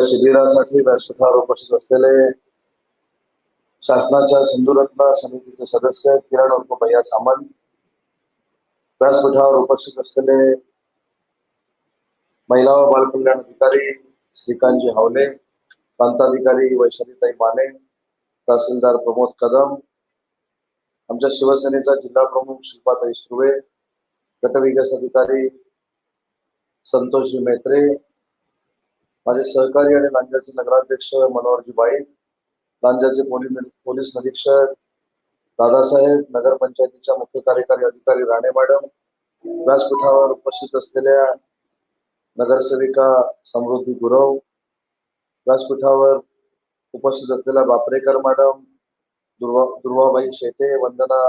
शिबिरासाठी व्यासपीठावर उपस्थित असलेले शासनाच्या सिंधुरत्न समितीचे सदस्य किरण उर्फ भैया सामंत व्यासपीठावर उपस्थित असलेले महिला व बालकल्याण अधिकारी श्रीकांतजी हावले प्रांताधिकारी वैशालीताई माने तहसीलदार प्रमोद कदम आमच्या शिवसेनेचा जिल्हा प्रमुख शिल्पाताई सुर्वे गटविकास अधिकारी संतोषजी मेत्रे माझे सहकारी आणि लांजाचे नगराध्यक्ष मनोहरजी बाई लांजाचे पोलीस निरीक्षक दादासाहेब नगरपंचायतीच्या मुख्य कार्यकारी अधिकारी राणे मॅडम व्यासपीठावर उपस्थित असलेल्या नगरसेविका समृद्धी गुरव व्यासपीठावर उपस्थित असलेल्या बापरेकर मॅडम दुर्वा दुर्वाबाई शेटे वंदना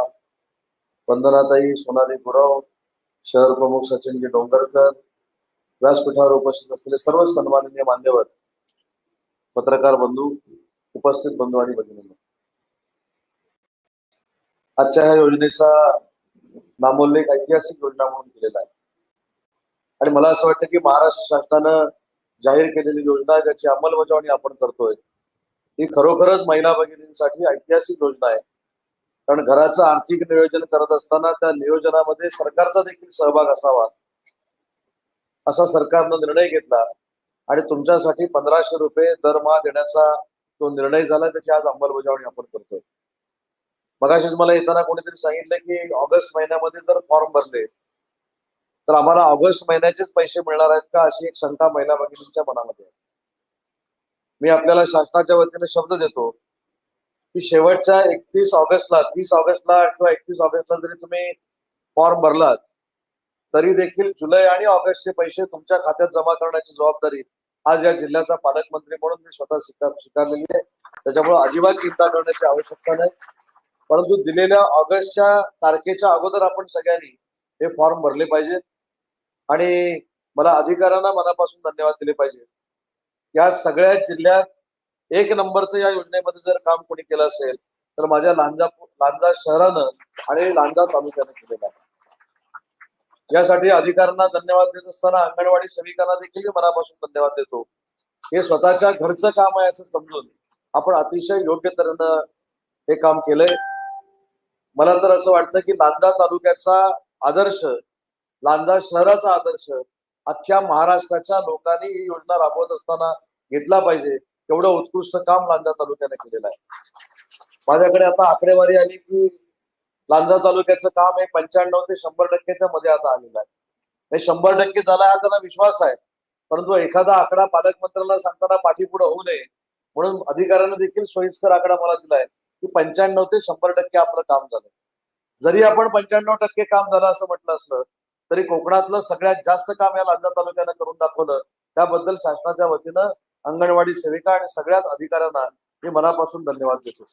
वंदनाताई सोनाली गुरव शहर प्रमुख सचिनजी डोंगरकर व्यासपीठावर उपस्थित असलेले सर्व सन्माननीय मान्यवर पत्रकार बंधू उपस्थित बंधू आणि भगिनी आजच्या ह्या योजनेचा नामोल्लेख ऐतिहासिक योजना म्हणून केलेला आहे. आणि मला असं वाटतं की महाराष्ट्र शासनानं जाहीर केलेली योजना ज्याची अंमलबजावणी आपण करतोय ही खरोखरच महिला भगिनींसाठी ऐतिहासिक योजना आहे. कारण घराचं आर्थिक नियोजन करत असताना त्या नियोजनामध्ये सरकारचा देखील सहभाग असावा. असा सरकारनं निर्णय घेतला. आणि तुमच्यासाठी पंधराशे रुपये दरमहा देण्याचा तो निर्णय झाला त्याची आज अंमलबजावणी आपण करतोय. मगाशीच मला येताना कोणीतरी सांगितलं की ऑगस्ट महिन्यामध्ये जर फॉर्म भरले तर आम्हाला ऑगस्ट महिन्याचेच पैसे मिळणार आहेत का अशी एक शंका महिला भगिनींच्या मनामध्ये आहे. मी आपल्याला शासनाच्या वतीने शब्द देतो की शेवटच्या एकतीस ऑगस्टला तीस ऑगस्टला किंवा एकतीस ऑगस्टला जरी तुम्ही फॉर्म भरलात तरी देखील जुलै आणि ऑगस्टचे पैसे तुमच्या खात्यात जमा करण्याची जबाबदारी आज या जिल्ह्याचा पालकमंत्री म्हणून मी स्वतः स्वीकार स्वीकारलेली आहे. त्याच्यामुळे अजिबात चिंता करण्याची आवश्यकता नाही. परंतु दिलेल्या ऑगस्टच्या तारखेच्या अगोदर आपण सगळ्यांनी हे फॉर्म भरले पाहिजेत आणि मला अधिकाऱ्यांना मनापासून धन्यवाद दिले पाहिजे. या सगळ्या जिल्ह्यात एक नंबरचं या योजनेमध्ये जर काम कोणी केलं असेल तर माझ्या लांजा लांजा शहरानं आणि लांजा तालुक्यानं केलेलं आहे. यासाठी अधिकाऱ्यांना धन्यवाद देत असताना अंगणवाडी सेविकांना देखील मनापासून धन्यवाद देतो. हे स्वतःच्या घरचं काम आहे असं समजून आपण अतिशय योग्य तऱ्हेनं हे काम केलंय. मला तर असं वाटतं की लांजा तालुक्याचा आदर्श लांजा शहराचा आदर्श अख्ख्या महाराष्ट्राच्या लोकांनी ही योजना राबवत असताना घेतला पाहिजे. तेवढं उत्कृष्ट काम लांजा तालुक्याने केलेलं आहे. माझ्याकडे आता आकडेवारी आली की लांजा तालुक्याचं काम हे पंच्याण्णव ते शंभर टक्क्याच्या मध्ये आता आलेलं आहे. हे शंभर टक्के झालं हा त्यांना विश्वास आहे. परंतु एखादा आकडा पालकमंत्र्यांना सांगताना पाठीपुढे होऊ नये म्हणून अधिकाऱ्यानं देखील सोयीस्कर आकडा मला दिलाय की पंच्याण्णव ते शंभर टक्के आपलं काम झालं. जरी आपण पंच्याण्णव टक्के काम झालं असं म्हटलं असलं तरी कोकणातलं सगळ्यात जास्त काम या लांजा तालुक्यानं करून दाखवलं. त्याबद्दल शासनाच्या वतीनं अंगणवाडी सेविका आणि सगळ्याच अधिकाऱ्यांना मी मनापासून धन्यवाद देतो.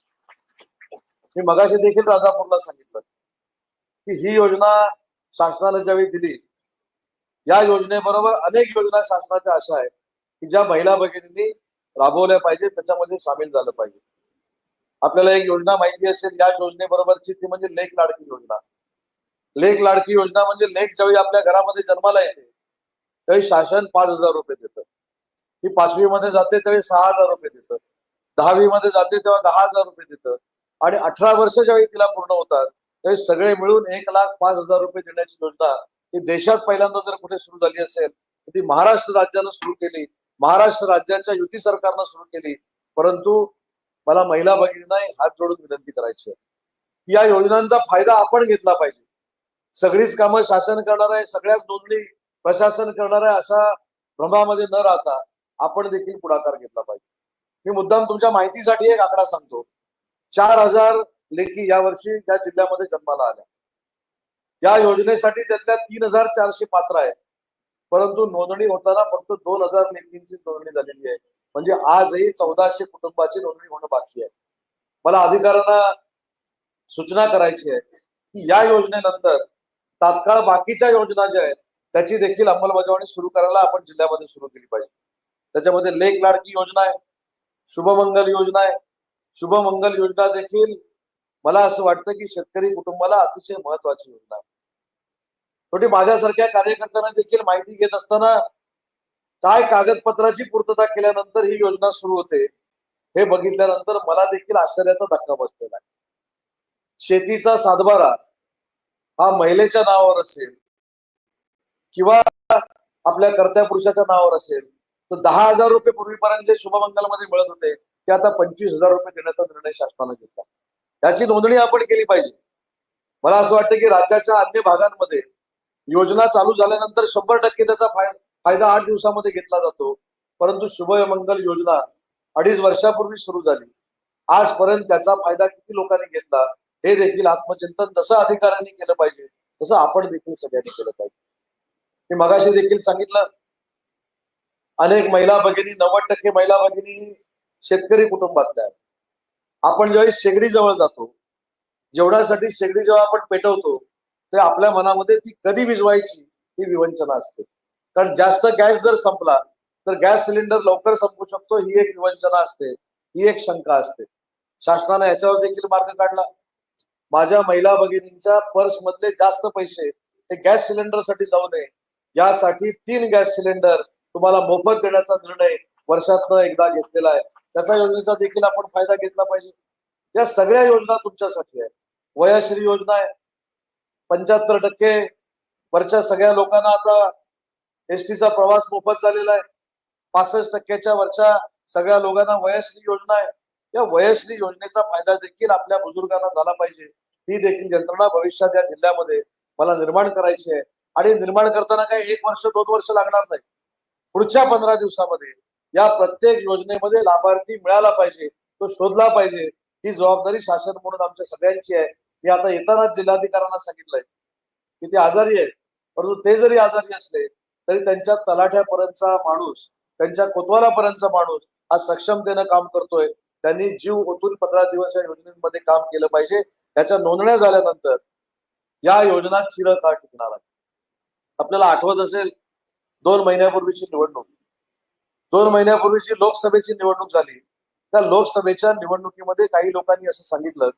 मी मगाशी देखील राजापूरला सांगितलं की ही योजना शासनाने ज्यावेळी दिली या योजनेबरोबर अनेक योजना शासनाच्या अशा आहेत की ज्या महिला भगिनींनी राबवल्या पाहिजे त्याच्यामध्ये सामील झालं पाहिजे. आपल्याला एक योजना माहिती असेल या योजनेबरोबरची ती म्हणजे लेख लाडकी योजना. लेख लाडकी योजना म्हणजे लेख ज्यावेळी आपल्या घरामध्ये जन्माला येते त्यावेळी शासन पाच हजार रुपये देतं. ही पाचवी मध्ये जाते त्यावेळी सहा हजार रुपये देतं. दहावी मध्ये जाते तेव्हा दहा हजार रुपये देतं. आणि अठरा वर्ष ज्यावेळी तिला पूर्ण होतात. त्यावेळी सगळे मिळून एक लाख पाच हजार रुपये देण्याची योजना ही देशात पहिल्यांदा जर कुठे सुरू झाली असेल तर ती महाराष्ट्र राज्यानं सुरू केली. महाराष्ट्र राज्याच्या युती सरकारनं सुरू केली. परंतु मला महिला भगिनींना हात जोडून विनंती करायची आहे. या योजनांचा फायदा आपण घेतला पाहिजे. सगळीच कामं शासन करणार आहे सगळ्याच नोंदणी प्रशासन करणार आहे अशा भ्रमामध्ये न राहता आपण देखील पुढाकार घेतला पाहिजे. मी मुद्दाम तुमच्या माहितीसाठी एक आकडा सांगतो. चार हजार लेखी या वर्षी त्या जिल्ह्यामध्ये जन्माला आल्या. या योजनेसाठी त्यातल्या तीन हजार चारशे पात्र आहेत. परंतु नोंदणी होताना फक्त दोन हजार लेखींची नोंदणी झालेली आहे. म्हणजे आजही चौदाशे कुटुंबाची नोंदणी होणं बाकी आहे. मला अधिकाऱ्यांना सूचना करायची आहे की या योजनेनंतर तात्काळ बाकीच्या योजना ज्या आहेत त्याची देखील अंमलबजावणी सुरू करायला आपण जिल्ह्यामध्ये सुरू केली पाहिजे. त्याच्यामध्ये लेख लाडकी योजना आहे शुभमंगल योजना आहे शुभमंगल योजना देखील मला असं वाटतं की शेतकरी कुटुंबाला अतिशय महत्वाची योजना आहे. शेवटी माझ्यासारख्या कार्यकर्त्यांना देखील माहिती घेत असताना काय कागदपत्राची पूर्तता केल्यानंतर ही योजना सुरू होते हे बघितल्यानंतर मला देखील आश्चर्याचा धक्का बसलेला आहे. शेतीचा सातबारा हा महिलेच्या नावावर असेल किंवा आपल्या कर्त्या पुरुषाच्या नावावर असेल तर दहा हजार रुपये पूर्वीपर्यंत शुभमंगलमध्ये मिळत होते. ते आता पंचवीस हजार रुपये देण्याचा निर्णय शासनाने घेतला. याची नोंदणी आपण केली पाहिजे. मला असं वाटतं की राज्याच्या अन्य भागांमध्ये योजना चालू झाल्यानंतर शंभर टक्के त्याचा फायदा आठ दिवसामध्ये घेतला जातो. परंतु शुभमंगल योजना अडीच वर्षापूर्वी सुरू झाली. आजपर्यंत त्याचा फायदा किती लोकांनी घेतला हे देखील आत्मचिंतन जसं अधिकाऱ्यांनी केलं पाहिजे तसं आपण देखील सगळ्यांनी केलं पाहिजे. मी मगाशी देखील सांगितलं अनेक महिला भगिनी नव्वद टक्के महिला भगिनी शेतकरी कुटुंबातल्या. आहेत. आपण ज्यावेळी शेगडी जवळ जातो जेवणासाठी शेगडी जेव्हा आपण पेटवतो ते आपल्या मनामध्ये ती कधी विजवायची ही विवंचना असते. कारण जास्त गॅस जर संपला तर गॅस सिलेंडर लवकर संपू शकतो ही एक विवंचना असते ही एक शंका असते. शासनाने याच्यावर देखील मार्ग काढला. माझ्या महिला भगिनींच्या पर्स मधले जास्त पैसे हे गॅस सिलेंडरसाठी जाऊ नये. यासाठी तीन गॅस सिलेंडर तुम्हाला मोफत देण्याचा निर्णय वर्षातनं एकदा घेतलेला आहे. त्याचा योजनेचा देखील आपण फायदा घेतला पाहिजे. या सगळ्या योजना तुमच्यासाठी आहे वयाश्री योजना आहे. पंच्याहत्तर टक्के वरच्या सगळ्या लोकांना आता एसटीचा प्रवास मोफत झालेला आहे. पासष्ट टक्क्याच्या वरच्या सगळ्या लोकांना वयश्री योजना आहे. या वयश्री योजनेचा फायदा देखील आपल्या बुजुर्गांना झाला पाहिजे. ही देखील यंत्रणा भविष्यात या जिल्ह्यामध्ये मला निर्माण करायची आहे. आणि निर्माण करताना काही एक वर्ष दोन वर्ष लागणार नाही. पुढच्या पंधरा दिवसामध्ये या प्रत्येक योजनेमध्ये लाभार्थी मिळाला पाहिजे तो शोधला पाहिजे. ही जबाबदारी शासन म्हणून आमच्या सगळ्यांची आहे. मी आता येतानाच जिल्हाधिकाऱ्यांना सांगितलंय की ते आजारी आहेत परंतु ते जरी आजारी असले तरी त्यांच्या तलाठ्यापर्यंतचा माणूस त्यांच्या कोतवालापर्यंतचा माणूस हा सक्षमतेनं काम करतोय. त्यांनी जीव ओतून पंधरा दिवस या योजनेमध्ये काम केलं पाहिजे. त्याच्या नोंदण्या झाल्यानंतर या योजना चिरकाळ टिकणार आहे. आपल्याला आठवत असेल दोन महिन्यापूर्वीची निवडणूक. दोन महिन्यापूर्वीची लोकसभेची निवडणूक झाली. त्या लोकसभेच्या निवडणुकीमध्ये काही लोकांनी असं सांगितलं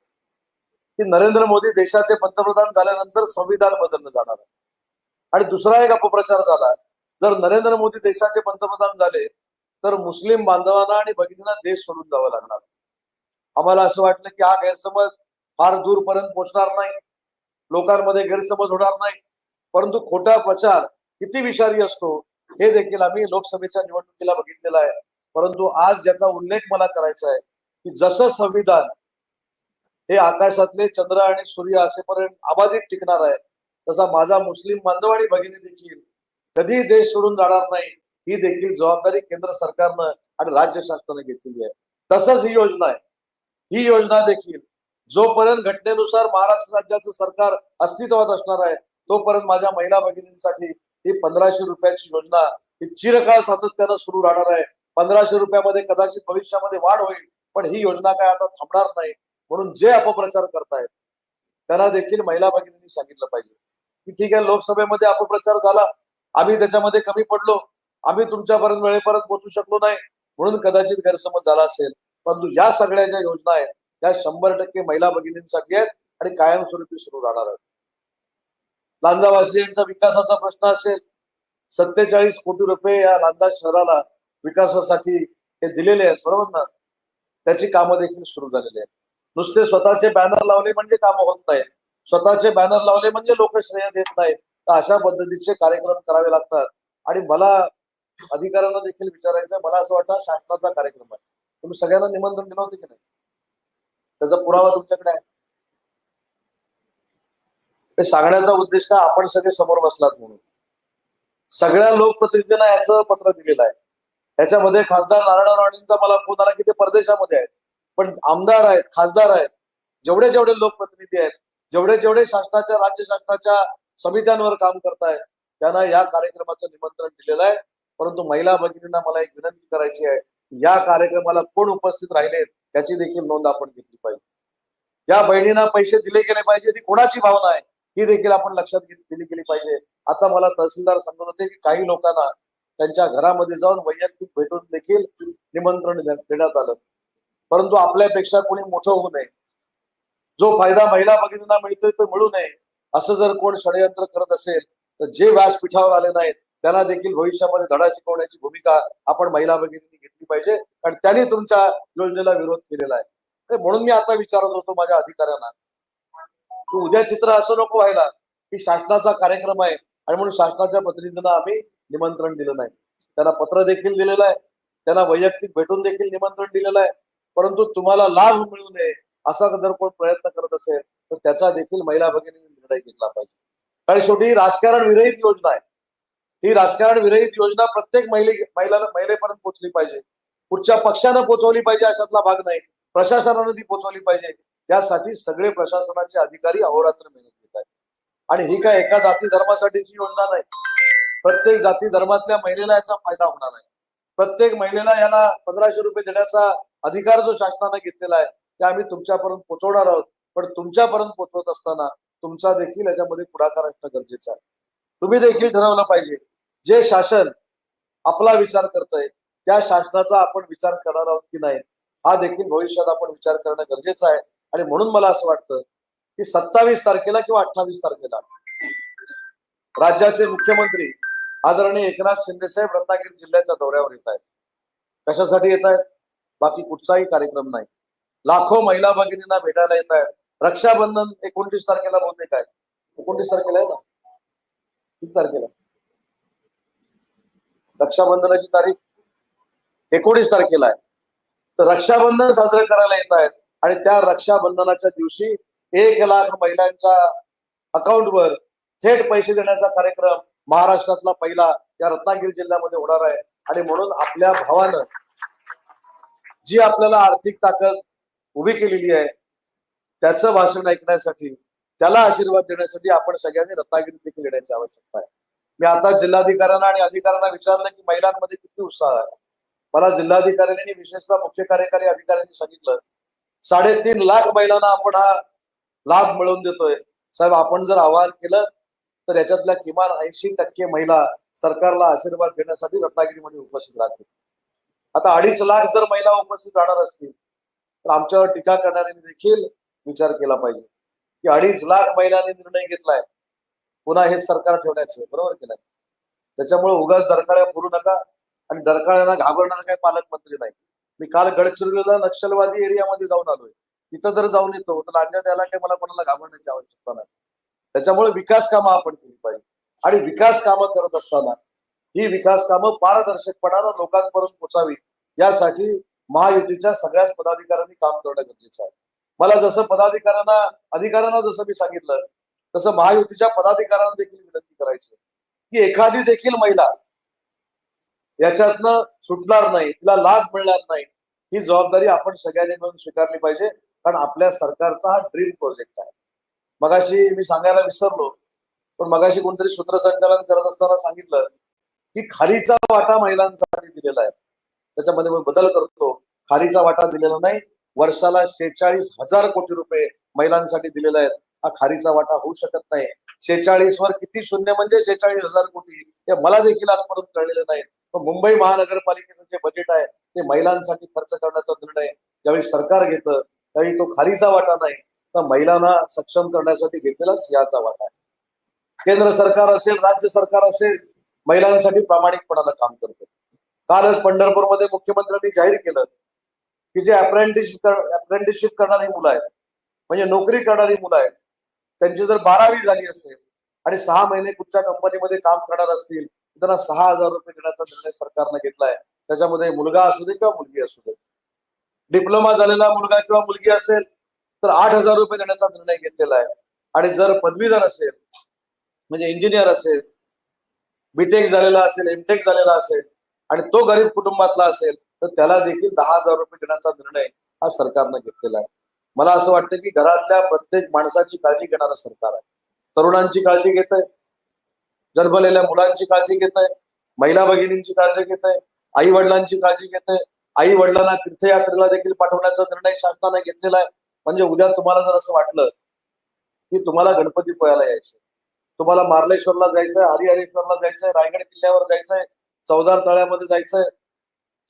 की नरेंद्र मोदी देशाचे पंतप्रधान झाल्यानंतर संविधान बदललं जाणार आहे. आणि दुसरा एक अपप्रचार झाला. जर नरेंद्र मोदी देशाचे पंतप्रधान झाले तर मुस्लिम बांधवांना आणि भगिनींना देश सोडून जावं लागणार. आम्हाला असं वाटलं की हा गैरसमज फार दूरपर्यंत पोहोचणार नाही. लोकांमध्ये गैरसमज होणार नाही. परंतु खोटा प्रचार किती विषारी असतो हे देखील आम्ही लोकसभेच्या निवडणुकीला बघितलेलं आहे. परंतु आज ज्याचा उल्लेख मला करायचा आहे की जसं संविधान हे आकाशातले चंद्र आणि सूर्य असेपर्यंत अबाधित टिकणार आहे तसा माझा मुस्लिम बांधव आणि भगिनी देखील कधी देश सोडून जाणार नाही ही देखील जबाबदारी केंद्र सरकारनं आणि राज्य शासनाने घेतलेली आहे. तसंच ही योजना आहे. ही योजना देखील जोपर्यंत घटनेनुसार महाराष्ट्र राज्याचं सरकार अस्तित्वात असणार आहे तोपर्यंत माझ्या महिला भगिनींसाठी ही पंधराशे रुपयाची योजना ही चिरकाळ सातत्यानं सुरू राहणार आहे. पंधराशे रुपयामध्ये कदाचित भविष्यामध्ये वाढ होईल पण ही योजना काय आता थांबणार नाही म्हणून जे अपप्रचार करतायत त्यांना देखील महिला भगिनींनी सांगितलं पाहिजे. की ठीक आहे लोकसभेमध्ये अपप्रचार झाला आम्ही त्याच्यामध्ये कमी पडलो आम्ही तुमच्यापर्यंत वेळेपर्यंत पोहोचू शकलो नाही म्हणून कदाचित गैरसमज झाला असेल. परंतु या सगळ्या ज्या योजना आहेत त्या शंभर टक्के महिला भगिनींसाठी आहेत आणि कायमस्वरूपी सुरू राहणार आहेत. लांजावासियांचा विकासाचा प्रश्न असेल सत्तेचाळीस कोटी रुपये या लांजा शहराला विकासासाठी हे दिलेले आहेत बरोबर ना? त्याची कामं देखील सुरू झालेली आहेत. नुसते स्वतःचे बॅनर लावले म्हणजे कामं होत नाही स्वतःचे बॅनर लावले म्हणजे लोक श्रेय देत नाहीत. तर अशा पद्धतीचे कार्यक्रम करावे लागतात. आणि मला अधिकाऱ्यांना देखील विचारायचं मला असं वाटतं शासनाचा कार्यक्रम आहे. तुम्ही सगळ्यांना निमंत्रण दिलं होतं की नाही? त्याचा पुरावा तुमच्याकडे आहे? हे सांगण्याचा उद्देश का आपण सगळे समोर बसलात म्हणून. सगळ्या लोकप्रतिनिधींना याचं पत्र दिलेलं आहे. त्याच्यामध्ये खासदार नारायण राणेंचा मला फोन आला की ते परदेशामध्ये आहेत. पण आमदार आहेत खासदार आहेत. जेवढे जेवढे लोकप्रतिनिधी आहेत जेवढे जेवढे शासनाच्या राज्य शासनाच्या समित्यांवर काम करतायत त्यांना या कार्यक्रमाचं निमंत्रण दिलेलं आहे. परंतु महिला भगिनींना मला एक विनंती करायची आहे या कार्यक्रमाला कोण उपस्थित राहिले त्याची देखील नोंद आपण घेतली पाहिजे. या बहिणींना पैसे दिले गेले पाहिजे ती कोणाची भावना आहे? ही देखील आपण लक्षात दिली गेली पाहिजे. आता मला तहसीलदार सांगत होते की काही लोकांना त्यांच्या घरामध्ये जाऊन वैयक्तिक भेटून देखील निमंत्रण देण्यात आलं. परंतु आपल्यापेक्षा कोणी मोठं होऊ नये. जो फायदा महिला भगिनींना मिळतोय तो मिळू नये. असं जर कोण षडयंत्र करत असेल तर जे व्यासपीठावर आले नाहीत त्यांना देखील भविष्यामध्ये धडा शिकवण्याची भूमिका आपण महिला भगिनींनी घेतली पाहिजे कारण त्यांनी तुमच्या योजनेला विरोध केलेला आहे. म्हणून मी आता विचारत होतो माझ्या अधिकाऱ्यांना उद्या चित्र असं नको व्हायला. की शासनाचा कार्यक्रम आहे आणि म्हणून शासनाच्या प्रतिनिधींना आम्ही निमंत्रण दिलं नाही. त्यांना पत्र देखील दिलेलं आहे. त्यांना वैयक्तिक भेटून देखील निमंत्रण दिलेलं आहे. परंतु तुम्हाला लाभ मिळू नये असा जर कोण प्रयत्न करत असेल तर त्याचा देखील महिला भगिनी निर्णय घेतला पाहिजे. कारण शेवटी राजकारण विरहित योजना आहे. ही राजकारण विरहित योजना प्रत्येक महिले महिलेपर्यंत पोहोचली पाहिजे. कुठच्या पक्षानं पोहोचवली पाहिजे अशातला भाग नाही. प्रशासनानं ती पोहोचवली पाहिजे. त्यासाठी सगळे प्रशासनाचे अधिकारी अहोरात्र मेहनत घेत आहेत. आणि ही काय एका जाती धर्मासाठीची योजना नाही. प्रत्येक जाती धर्मातल्या महिलेला याचा फायदा होणार आहे. प्रत्येक महिलेला याला पंधराशे रुपये देण्याचा अधिकार जो शासनाने घेतलेला आहे ते आम्ही तुमच्यापर्यंत पोहोचवणार आहोत. पण तुमच्यापर्यंत पोहोचवत असताना तुमचा देखील याच्यामध्ये पुढाकार असणं गरजेचं आहे. तुम्ही देखील ठरवलं पाहिजे. जे शासन आपला विचार करतंय त्या शासनाचा आपण विचार करणार आहोत की नाही हा देखील भविष्यात आपण विचार करणं गरजेचं आहे. आणि म्हणून मला असं वाटतं की सत्तावीस तारखेला किंवा अठ्ठावीस तारखेला राज्याचे मुख्यमंत्री आदरणीय एकनाथ शिंदे साहेब रत्नागिरी जिल्ह्याच्या दौऱ्यावर येत आहेत. कशासाठी येत आहेत? बाकी कुठचाही कार्यक्रम नाही. लाखो महिला भगिनींना भेटायला येत आहेत. रक्षाबंधन एकोणतीस तारखेला बहुतेक आहे. एकोणतीस तारखेला आहे ना? किती तारखेला. रक्षाबंधनाची तारीख एकोणीस तारखेला आहे. तर रक्षाबंधन साजरे करायला येत आहेत. आणि त्या रक्षाबंधनाच्या दिवशी एक लाख महिलांच्या अकाउंटवर थेट पैसे देण्याचा कार्यक्रम महाराष्ट्रातला पहिला या रत्नागिरी जिल्ह्यामध्ये होणार आहे. आणि म्हणून आपल्या भावानं जी आपल्याला आर्थिक ताकद उभी केलेली आहे त्याचं भाषण ऐकण्यासाठी त्याला आशीर्वाद देण्यासाठी आपण सगळ्यांनी रत्नागिरी देखील येण्याची आवश्यकता आहे. मी आता जिल्हाधिकाऱ्यांना आणि अधिकाऱ्यांना विचारलं की महिलांमध्ये किती उत्साह आहे. मला जिल्हाधिकाऱ्यांनी विशेषतः मुख्य कार्यकारी अधिकाऱ्यांनी सांगितलं साडेतीन लाख महिलांना आपण हा लाभ मिळवून देतोय. साहेब आपण जर आवाहन केलं तर याच्यातल्या किमान ऐंशी टक्के महिला सरकारला आशीर्वाद देण्यासाठी रत्नागिरीमध्ये उपस्थित राहतील. आता अडीच लाख जर महिला उपस्थित राहणार असतील तर आमच्यावर टीका करणाऱ्यांनी देखील विचार केला पाहिजे की अडीच लाख महिलांनी निर्णय घेतलाय. पुन्हा हे सरकार ठेवण्याचे बरोबर केलंय त्याच्यामुळे उगाच दरकाळ्या पुरू नका आणि दरकाळ्यांना घाबरणार काही पालकमंत्री नाही मी काल गडचिरोलीला नक्षलवादी एरियामध्ये जाऊन आलोय. तिथं जर जाऊन येतो तर आणण्यात याला काही मला कोणाला घाबरण्याची आवश्यकता नाही. त्याच्यामुळे विकास कामं आपण केली पाहिजे. आणि विकास कामं करत असताना ही विकास कामं पारदर्शकपणानं लोकांपर्यंत पोचावी यासाठी महायुतीच्या सगळ्याच पदाधिकाऱ्यांनी काम करणं गरजेचं आहे. मला जसं पदाधिकाऱ्यांना अधिकाऱ्यांना जसं मी सांगितलं तसं महायुतीच्या पदाधिकाऱ्यांना देखील विनंती करायची की एखादी देखील महिला याच्यातनं सुटणार नाही तिला लाभ मिळणार नाही. ही जबाबदारी आपण सगळ्यांनी मिळून स्वीकारली पाहिजे कारण आपल्या सरकारचा हा ड्रीम प्रोजेक्ट आहे. मगाशी मी सांगायला विसरलो पण मगाशी कोणतरी सूत्रसंचालन करत असताना सांगितलं की खालीचा वाटा महिलांसाठी दिलेला आहे. त्याच्यामध्ये मी बदल करतो. खालीचा वाटा दिलेला नाही वर्षाला शेचाळीस हजार कोटी रुपये महिलांसाठी दिलेला आहे हा खारीचा वाटा होऊ शकत नाही. शेचाळीस वर किती शून्य म्हणजे शेचाळीस हजार कोटी हे मला देखील आजपर्यंत कळलेलं नाही. मुंबई महानगरपालिकेचं जे बजेट आहे ते महिलांसाठी खर्च करण्याचा निर्णय ज्यावेळी सरकार घेतं त्यावेळी तो खालीचा वाटा नाही. तर महिलांना सक्षम करण्यासाठी घेतलेला सिंहाचा वाटा आहे. केंद्र सरकार असेल राज्य सरकार असेल महिलांसाठी प्रामाणिकपणाला काम करतं. कालच पंढरपूरमध्ये मुख्यमंत्र्यांनी जाहीर केलं की जे अप्रेंटिसशिप अप्रेंटिसशिप करणारी मुलं आहेत म्हणजे नोकरी करणारी मुलं आहेत त्यांची जर बारावी झाली असेल आणि सहा महिने कुठच्या कंपनीमध्ये काम करणार असतील त्यांना सहा हजार रुपये देण्याचा निर्णय सरकारनं घेतलाय. त्याच्यामध्ये मुलगा असू दे किंवा मुलगी असू दे. डिप्लोमा झालेला मुलगा किंवा मुलगी असेल तर आठ हजार रुपये देण्याचा निर्णय घेतलेला आहे. आणि जर पदवीधर असेल म्हणजे इंजिनियर असेल बीटेक झालेला असेल एमटेक झालेला असेल आणि तो गरीब कुटुंबातला असेल तर त्याला देखील दहा हजार रुपये देण्याचा निर्णय हा सरकारनं घेतलेला आहे. मला असं वाटतं की घरातल्या प्रत्येक माणसाची काळजी घेणारं सरकार आहे. तरुणांची काळजी घेत आहे जन्मलेल्या मुलांची काळजी घेत आहे महिला भगिनींची काळजी घेत आहे आई वडिलांची काळजी घेत आहे आई वडिलांना तीर्थयात्रेला देखील पाठवण्याचा निर्णय शासनाने घेतलेला आहे. म्हणजे उद्या तुम्हाला जर असं वाटलं की तुम्हाला गणपती पोयाला यायचं तुम्हाला मार्लेश्वरला जायचंय हरिहरेश्वरला जायचंय रायगड किल्ल्यावर जायचंय चौदार तळ्यामध्ये जायचंय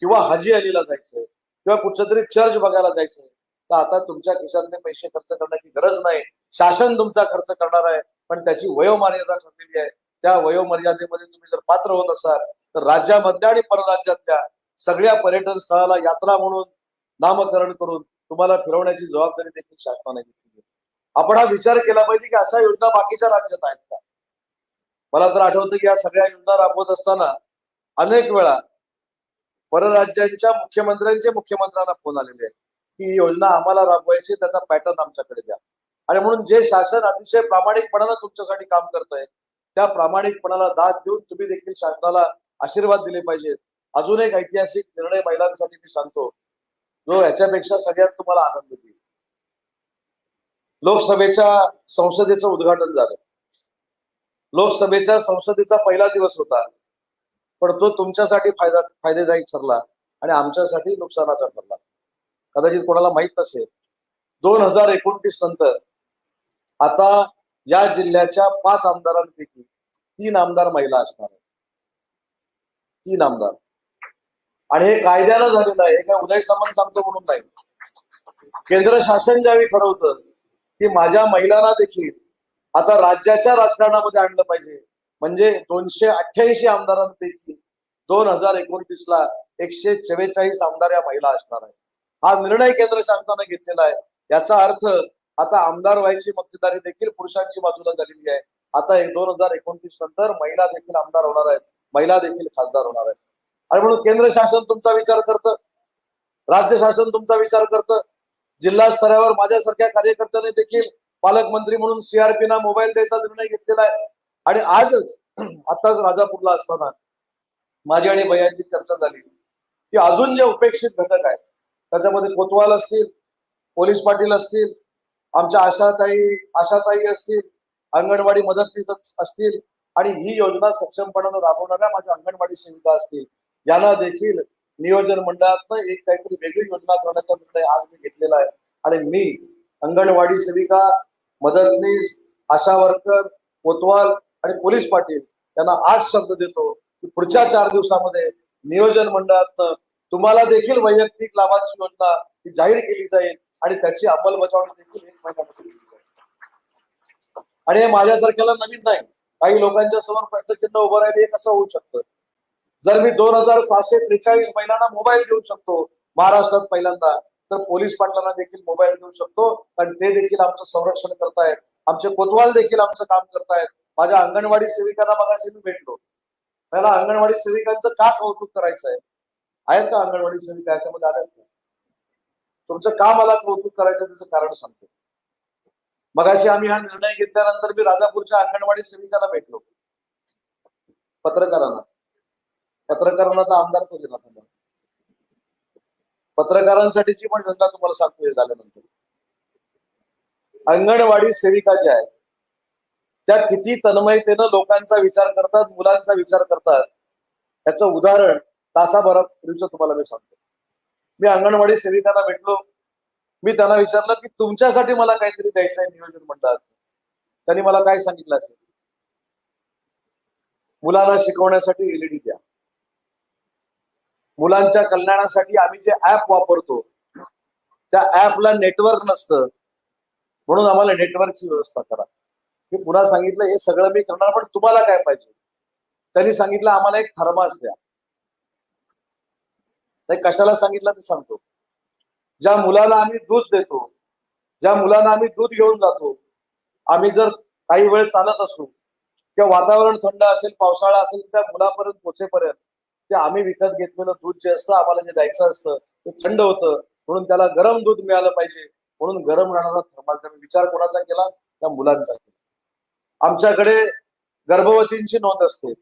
किंवा हाजी अलीला जायचंय किंवा कुठच्या तरी चर्च बघायला जायचंय तर आता तुमच्या खिशातले पैसे खर्च करण्याची गरज नाही. शासन तुमचा खर्च करणार आहे पण त्याची वयोमर्यादा ठरलेली आहे. त्या वयोमर्यादेमध्ये तुम्ही जर पात्र होत असाल तर राज्यामधल्या आणि परराज्यातल्या सगळ्या पर्यटन स्थळाला यात्रा म्हणून नामकरण करून तुम्हाला फिरवण्याची जबाबदारी देखील शासनाने घेतली आपण हा विचार केला पाहिजे की अशा योजना बाकीच्या राज्यात आहेत का? मला तर आठवतं की या सगळ्या योजना राबवत असताना अनेक वेळा परराज्यांच्या मुख्यमंत्र्यांचे मुख्यमंत्र्यांना फोन आलेले आहेत की ही योजना आम्हाला राबवायची त्याचा पॅटर्न आमच्याकडे द्या. आणि म्हणून जे शासन अतिशय प्रामाणिकपणानं तुमच्यासाठी काम करतोय त्या प्रामाणिकपणाला दाद देऊन तुम्ही देखील शासनाला आशीर्वाद दिले पाहिजेत. अजून एक ऐतिहासिक निर्णय महिलांसाठी मी सांगतो. जो याच्यापेक्षा सगळ्यात तुम्हाला आनंद देईल. लोकसभेच्या संसदेचं उद्घाटन झालं. लोकसभेच्या संसदेचा पहिला दिवस होता. पण तो तुमच्यासाठी फायदा फायदेदायक ठरला आणि आमच्यासाठी नुकसानाचा ठरला. कदाचित कोणाला माहीत नसेल. दोन हजार एकोणतीस नंतर आता या जिल्ह्याच्या पाच आमदारांपैकी तीन आमदार महिला असणार तीन आमदार. आणि हे कायद्यानं झालेलं आहे. हे काय उदय सामंत सांगतो म्हणून नाही. केंद्र शासन ज्यावेळी ठरवतं की माझ्या महिलांना देखील आता राज्याच्या राजकारणामध्ये आणलं पाहिजे. म्हणजे दोनशे अठ्ठ्याऐंशी आमदारांपैकी दोन हजार एकोणतीस ला एकशे चव्वेचाळीस आमदार या महिला असणार आहे हा निर्णय केंद्र शासनाने घेतलेला आहे. याचा अर्थ आता आमदार व्हायची मक्तेदारी देखील पुरुषांची बाजूला झालेली आहे. आता एक दोन हजार एकोणतीस नंतर महिला देखील आमदार होणार आहेत. महिला देखील खासदार होणार आहेत. आणि म्हणून केंद्र शासन तुमचा विचार करतं. राज्य शासन तुमचा विचार करतं. जिल्हा स्तरावर माझ्यासारख्या कार्यकर्त्याने देखील पालकमंत्री म्हणून सीआरपीना मोबाईल द्यायचा निर्णय घेतलेला आहे. आणि आजच आताच राजापूरला असताना माझी आणि भैयांची चर्चा झाली. की अजून जे उपेक्षित घटक आहेत त्याच्यामध्ये कोतवाल असतील पोलीस पाटील असतील आमच्या आशाताई आशाताई असतील अंगणवाडी मदतनीस असतील आणि ही योजना सक्षमपणानं राबवणाऱ्या माझ्या अंगणवाडी सेविका असतील. यांना देखील नियोजन मंडळातनं एक काहीतरी वेगळी योजना करण्याचा निर्णय आज मी घेतलेला आहे. आणि मी अंगणवाडी सेविका मदतनीस आशा वर्कर कोतवाल आणि पोलीस पाटील यांना आज शब्द देतो की पुढच्या चार दिवसामध्ये नियोजन मंडळातनं तुम्हाला देखील वैयक्तिक लाभाची योजना ही जाहीर केली जाईल आणि त्याची अंमलबजावणी देखील एक महिन्यामध्ये केली जाईल. आणि हे माझ्यासारख्याला नवीन नाही. काही लोकांच्या समोर प्रश्नचिन्ह उभं राहिले हे कसं होऊ शकतं? जर मी दोन हजार सहाशे त्रेचाळीस महिलांना मोबाईल देऊ शकतो महाराष्ट्रात पहिल्यांदा तर पोलीस पाटलांना देखील मोबाईल देऊ शकतो. कारण ते देखील आमचं संरक्षण करतायत. आमचे कोतवाल देखील आमचं काम करतायत. माझ्या अंगणवाडी सेविकांना मगाशी मी भेटलो. मला अंगणवाडी सेविकांचं का कौतुक करायचं आहे आहेत का अंगणवाडी सेविका? याच्यामध्ये आल्यात तुमचं का मला कौतुक करायचं त्याचं कारण सांगतो. मगाशी आम्ही हा निर्णय घेतल्यानंतर मी राजापूरच्या अंगणवाडी सेविकाला भेटलो. पत्रकारांना. पत्रकारांना तर आमदार तो दिला पत्रकारांसाठीची पण घटना तुम्हाला सांगतो हे झाल्यानंतर. अंगणवाडी सेविका ज्या आहेत त्या किती तन्मयतेनं लोकांचा विचार करतात मुलांचा विचार करतात. याचं उदाहरण तासाभरापूर्वीच तुम्हाला मी सांगतो. मी अंगणवाडी सेविकांना भेटलो मी त्यांना विचारलं की तुमच्यासाठी मला काहीतरी द्यायचं आहे नियोजन मंडळात त्यांनी मला काय सांगितलं असेल? मुलांना शिकवण्यासाठी एलईडी द्या. मुलांच्या कल्याणासाठी आम्ही जे ऍप वापरतो त्या ऍपला नेटवर्क नसतं. म्हणून आम्हाला नेटवर्कची व्यवस्था करा. मी पुन्हा सांगितलं हे सगळं मी करणार पण तुम्हाला काय पाहिजे? त्यांनी सांगितलं आम्हाला एक थर्मास द्या. ते कशाला सांगितलं ते सांगतो. ज्या मुलाला आम्ही दूध देतो ज्या मुलांना आम्ही दूध घेऊन जातो आम्ही जर काही वेळ चालत असू किंवा वातावरण थंड असेल पावसाळा असेल त्या मुलापर्यंत पोचेपर्यंत ते आम्ही विकत घेतलेलं दूध जे असतं आम्हाला जे द्यायचं असतं ते थंड होतं. म्हणून त्याला गरम दूध मिळालं पाहिजे. म्हणून गरम राहणारा थर्माचा विचार कोणाचा केला? त्या मुलांचा केला. आमच्याकडे गर्भवतींची नोंद असते.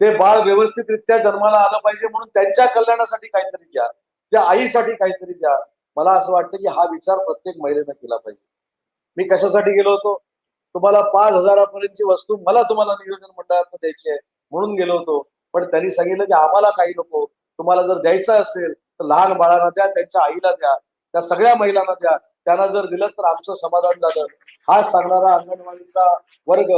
ते बाळ व्यवस्थितरित्या जन्माला आलं पाहिजे म्हणून त्यांच्या कल्याणासाठी काहीतरी घ्या. त्या आईसाठी काहीतरी द्या. मला असं वाटतं की हा विचार प्रत्येक महिलेनं केला पाहिजे. मी कशासाठी गेलो होतो? तुम्हाला पाच हजारापर्यंतची वस्तू मला तुम्हाला नियोजन मंडळात द्यायची आहे म्हणून गेलो होतो. पण त्यांनी सांगितलं की आम्हाला काही नको. तुम्हाला जर द्यायचं असेल तर लहान बाळांना द्या त्यांच्या आईला द्या त्या सगळ्या महिलांना द्या. त्यांना जर दिलं तर आमचं समाधान झालं. हा सांगणारा अंगणवाडीचा वर्ग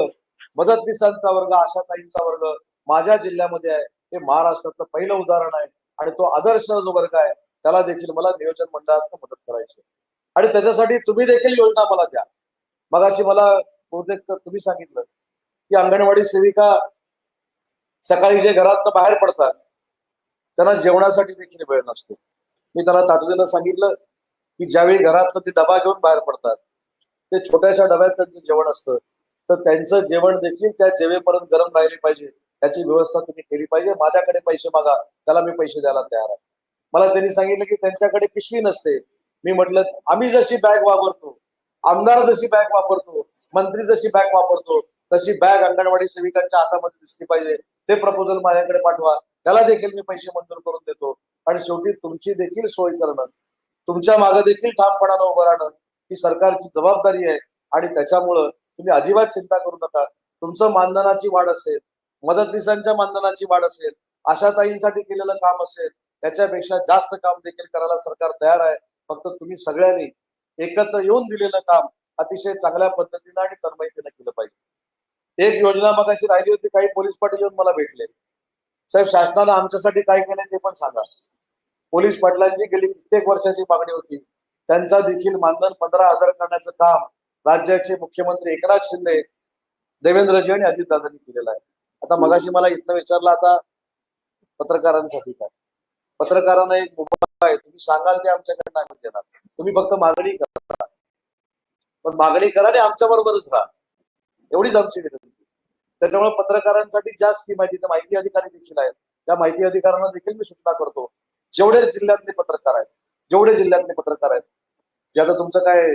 मदतनीसांचा वर्ग आशाताईंचा वर्ग माझ्या जिल्ह्यामध्ये आहे. हे महाराष्ट्रातलं पहिलं उदाहरण आहे. आणि तो आदर्श जो वर्ग आहे त्याला देखील मला नियोजन मंडळात मदत करायची आणि त्याच्यासाठी तुम्ही देखील योजना मला द्या. मगाशी मला बहुतेक तुम्ही सांगितलं की अंगणवाडी सेविका सकाळी जे घरात बाहेर पडतात त्यांना जेवणासाठी देखील वेळ नसतो. मी त्यांना तातडीनं सांगितलं की ज्यावेळी घरात ते डबा घेऊन बाहेर पडतात ते छोट्याशा डब्यात त्यांचं जेवण असतं तर त्यांचं जेवण देखील त्या जेवेपर्यंत गरम राहिले पाहिजे. त्याची व्यवस्था तुम्ही केली पाहिजे. माझ्याकडे पैसे मागा त्याला मी पैसे द्यायला तयार आहे. मला त्यांनी सांगितलं की त्यांच्याकडे पिशवी नसते. मी म्हटलं आम्ही जशी बॅग वापरतो आमदार जशी बॅग वापरतो मंत्री जशी बॅग वापरतो तशी बॅग अंगणवाडी सेविकांच्या हातामध्ये दिसली पाहिजे. ते प्रपोजल माझ्याकडे पाठवा. त्याला देखील मी पैसे मंजूर करून देतो. आणि शेवटी तुमची देखील सोय करणं तुमच्या मागे देखील ठामपणानं उभं राहणं ही सरकारची जबाबदारी आहे. आणि त्याच्यामुळं तुम्ही अजिबात चिंता करू नका. तुमचं मानधनाची वाढ असेल मदतनीसांच्या मानधनाची वाढ असेल आशाताईंसाठी केलेलं काम असेल त्याच्यापेक्षा जास्त काम देखील करायला सरकार तयार आहे. फक्त तुम्ही सगळ्यांनी एकत्र येऊन दिलेलं काम अतिशय चांगल्या पद्धतीनं आणि तन्मयतेनं केलं पाहिजे. एक योजना मग अशी राहिली होती काही पोलीस पाटील येऊन मला भेटले. साहेब शासनानं आमच्यासाठी काय केलंय ते पण सांगा. पोलीस पाटलांची गेली कित्येक वर्षाची मागणी होती. त्यांचा देखील मानधन पंधरा हजार करण्याचं काम राज्याचे मुख्यमंत्री एकनाथ शिंदे देवेंद्रजी आणि अजितदादांनी केलेलं आहे. आता मगाशी मला इथनं विचारलं आता पत्रकारांसाठी काय? पत्रकारांना एक आहे तुम्ही सांगाल ते आमच्याकडे नाही देणार. तुम्ही फक्त मागणी करा. पण मागणी करा आणि आमच्या बरोबरच राहा. एवढीच आमची विनंती. त्याच्यामुळे पत्रकारांसाठी ज्या स्कीम आहे तिथे माहिती अधिकारी देखील आहेत. त्या माहिती अधिकाऱ्यांना देखील मी सूचना करतो. जेवढे जिल्ह्यातले पत्रकार आहेत जेवढे जिल्ह्यातले पत्रकार आहेत जे आता तुमचं काय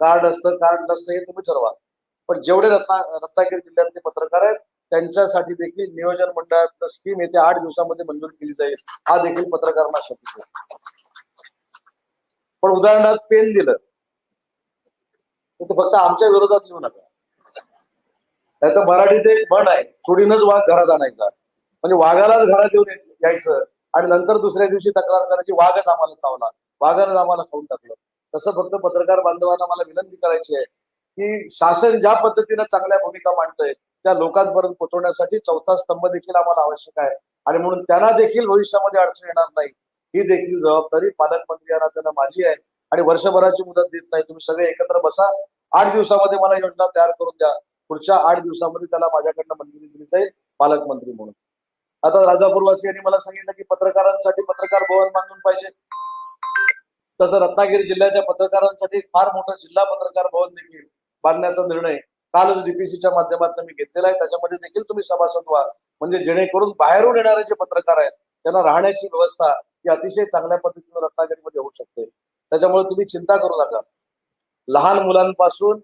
कार्ड असतं कार्ड नसतं हे तुम्ही ठरवा. पण जेवढे रत्ना रत्नागिरी जिल्ह्यातले पत्रकार आहेत त्यांच्यासाठी देखील नियोजन मंडळात स्कीम येत्या आठ दिवसामध्ये मंजूर केली जाईल. हा देखील पत्रकारांना शक्य पण उदाहरणार्थ पेन दिलं तर फक्त आमच्या विरोधात लिहू नका. तर मराठीत एक म्हण आहे चोडीनच वाघ घरात आणायचा. म्हणजे वाघालाच घरात येऊन यायचं आणि नंतर दुसऱ्या दिवशी तक्रार करायची वाघच आम्हाला चावला वाघानच आम्हाला खाऊन टाकलं. तसं फक्त पत्रकार बांधवांना मला विनंती करायची आहे की शासन ज्या पद्धतीनं चांगल्या भूमिका मांडतंय त्या लोकांपर्यंत पोहोचवण्यासाठी चौथा स्तंभ देखील आम्हाला आवश्यक आहे. आणि म्हणून त्यांना देखील भविष्यामध्ये अडचण येणार नाही. ही देखील जबाबदारी पालकमंत्री या नात्यानं माझी आहे. आणि वर्षभराची मुदत देत नाही. तुम्ही सगळे एकत्र बसा. आठ दिवसामध्ये मला योजना तयार करून द्या. पुढच्या आठ दिवसामध्ये त्याला माझ्याकडनं मंजुरी दिली जाईल पालकमंत्री म्हणून. आता राजापूरवासी यांनी मला सांगितलं की पत्रकारांसाठी पत्रकार भवन बांधून पाहिजे. तसं रत्नागिरी जिल्ह्याच्या पत्रकारांसाठी फार मोठं जिल्हा पत्रकार भवन देखील बांधण्याचा निर्णय कालच डीपीसीच्या माध्यमातून मी घेतलेला आहे त्याच्यामध्ये देखील तुम्ही सभासद व्हा म्हणजे जेणेकरून बाहेरून येणारे जे पत्रकार आहेत त्यांना राहण्याची व्यवस्था ही अतिशय चांगल्या पद्धतीने रत्नागिरीमध्ये होऊ शकते. त्याच्यामुळे तुम्ही चिंता करू नका. लहान मुलांपासून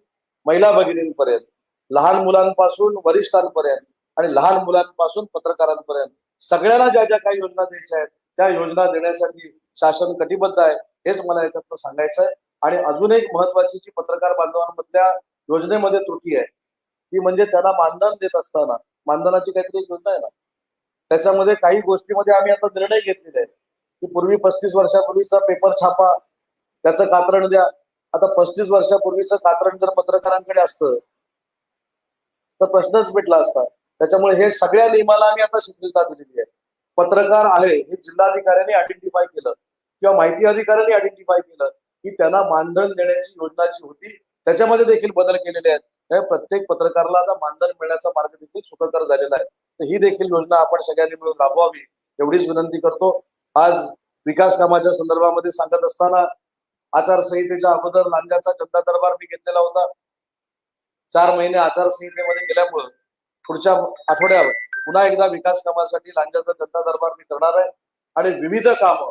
महिला भगिनींपर्यंत लहान मुलांपासून वरिष्ठांपर्यंत आणि लहान मुलांपासून पत्रकारांपर्यंत सगळ्यांना ज्या ज्या काही योजना द्यायच्या आहेत त्या योजना देण्यासाठी शासन कटिबद्ध आहे हेच मला याच्यातनं सांगायचं आहे आणि अजून एक महत्वाची जी पत्रकार बांधवांमधल्या योजनेमध्ये त्रुटी आहे. ती म्हणजे त्यांना मानधन देत असताना मानधनाची काहीतरी योजना आहे ना. त्याच्यामध्ये काही गोष्टीमध्ये आम्ही आता निर्णय घेतलेले आहेत की पूर्वी पस्तीस वर्षापूर्वीचा पेपर छापा त्याचं कात्रण द्या. आता पस्तीस वर्षापूर्वीचं कात्रण जर पत्रकारांकडे असतं तर प्रश्नच मिटला असता. त्याच्यामुळे हे सगळ्या नियमाला आम्ही आता शिथिलता दिलेली आहे. पत्रकार आहे हे जिल्हाधिकाऱ्यांनी आयडेंटिफाय केलं. किंवा माहिती अधिकाऱ्यांनी आयडेंटिफाय केलं की त्यांना मानधन देण्याची योजना जी होती. त्याच्यामध्ये देखील बदल केलेले आहेत. त्यामुळे प्रत्येक पत्रकाराला आता मानधन मिळण्याचा मार्ग देखील सुखकर झालेला आहे. तर ही देखील योजना आपण सगळ्यांनी मिळून राबवावी एवढीच विनंती करतो. आज विकास कामाच्या संदर्भामध्ये सांगत असताना आचारसंहितेच्या अगोदर लांजाचा जनता दरबार मी घेतलेला होता. चार महिने आचारसंहितेमध्ये गेल्यामुळं पुढच्या आठवड्यावर पुन्हा एकदा विकास कामासाठी लांजाचा जनता दरबार मी करणार आहे. आणि विविध कामं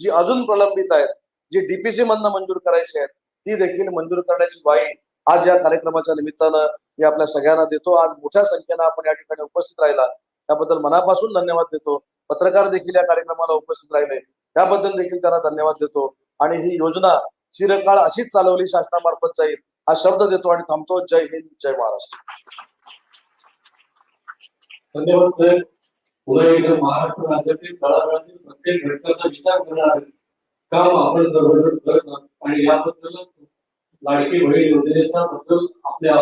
जी अजून प्रलंबित आहेत जी डीपीसी मधनं मंजूर करायची आहेत ती देखील मंजूर करण्याची ग्वाही आज या कार्यक्रमाच्या निमित्तानं मी आपल्या सगळ्यांना देतो. आज मोठ्या संख्येनं आपण या ठिकाणी उपस्थित राहिला. त्याबद्दल मनापासून धन्यवाद देतो. पत्रकार देखील या कार्यक्रमाला उपस्थित राहिले. त्याबद्दल देखील त्यांना धन्यवाद देतो. आणि ही योजना चिरकाळ अशीच चालवली शासनामार्फत जाईल हा शब्द देतो आणि थांबतो. जय हिंद जय महाराष्ट्र. धन्यवाद साहेब पुन्हा एकदा महाराष्ट्र राज्यातील तळागाळातील प्रत्येक घटकाचा विचार करणार काम आपण सर्वजण करत आणि याबद्दल लाडकी बहीण योजनेच्या बद्दल आपल्या